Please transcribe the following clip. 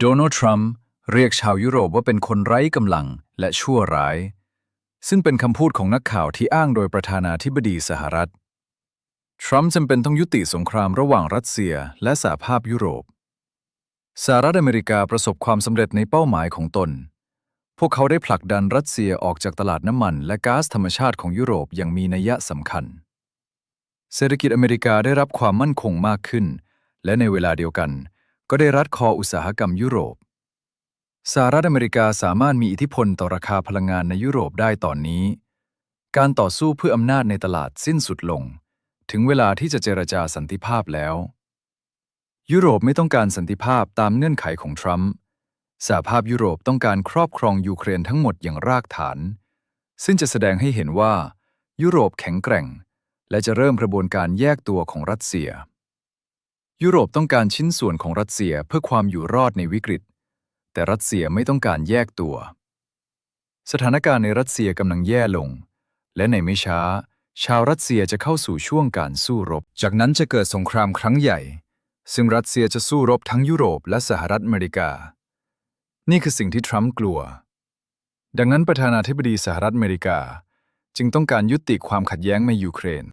โดนัลด์ทรัมป์เรียกชาวยุโรปว่าเป็นคนไร้กำลังและชั่วร้าย ซึ่งเป็นคำพูดของนักข่าวที่อ้างโดยประธานาธิบดีสหรัฐ ทรัมป์จำเป็นต้องยุติสงครามระหว่างรัสเซียและสหภาพยุโรป สหรัฐอเมริกาประสบความสำเร็จในเป้าหมายของตน พวกเขาได้ผลักดันรัสเซียออกจากตลาดน้ำมัน และก๊าซธรรมชาติของยุโรปอย่างมีนัยสำคัญ เศรษฐกิจอเมริกาได้รับความมั่นคงมากขึ้น และในเวลาเดียวกัน ก็ได้รัดคออุตสาหกรรมยุโรป สหรัฐอเมริกาสามารถมีอิทธิพลต่อราคาพลังงานในยุโรปได้ตอนนี้ การต่อสู้เพื่ออำนาจในตลาดสิ้นสุดลง ถึงเวลาที่จะเจรจาสันติภาพแล้ว ยุโรปไม่ต้องการสันติภาพตามเงื่อนไขของทรัมป์สหภาพยุโรปต้องการครอบครองยูเครนทั้งหมดอย่างรากฐาน ซึ่งจะแสดงให้เห็นว่า ยุโรปแข็งแกร่ง และจะเริ่มกระบวนการแยกตัวของรัสเซีย ยุโรปต้องการชิ้นส่วนของรัสเซียเพื่อความอยู่รอดในวิกฤต แต่รัสเซียไม่ต้องการแยกตัว สถานการณ์ในรัสเซียกำลังแย่ลง และในไม่ช้า ชาวรัสเซียจะเข้าสู่ช่วงการสู้รบ จากนั้นจะเกิดสงครามครั้งใหญ่ ซึ่งรัสเซียจะสู้รบทั้งยุโรปและสหรัฐอเมริกา นี่คือสิ่งที่ทรัมป์กลัว ดังนั้นประธานาธิบดีสหรัฐอเมริกา จึงต้องการยุติความขัดแย้งในยูเครน